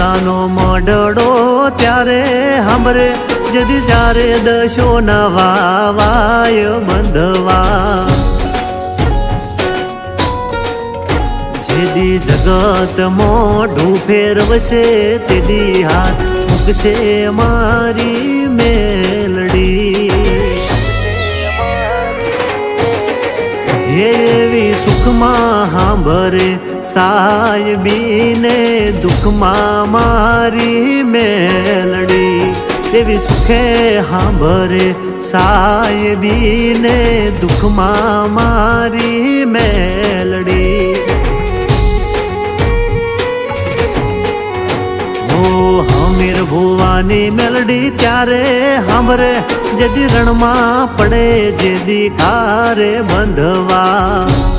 માતાનો મોડડો ત્યારે હમરે જદી જ્યારે દશો નવા વાય બંધવા. જેદી જગત મોઢું ફેરવશે તેદી હાથ મૂકશે મારી એવી સુખમાં હાંભરે સાયબીને દુઃખમાં મારી મેલડી. એવી સુખે હાંભરે સાયબીને દુઃખમાં મારી મેલડી. ઓ હમીર ભુવાની મેલડી ત્યારે હમરે જેદી રણમાં પડે જેદી કારે બંધવા.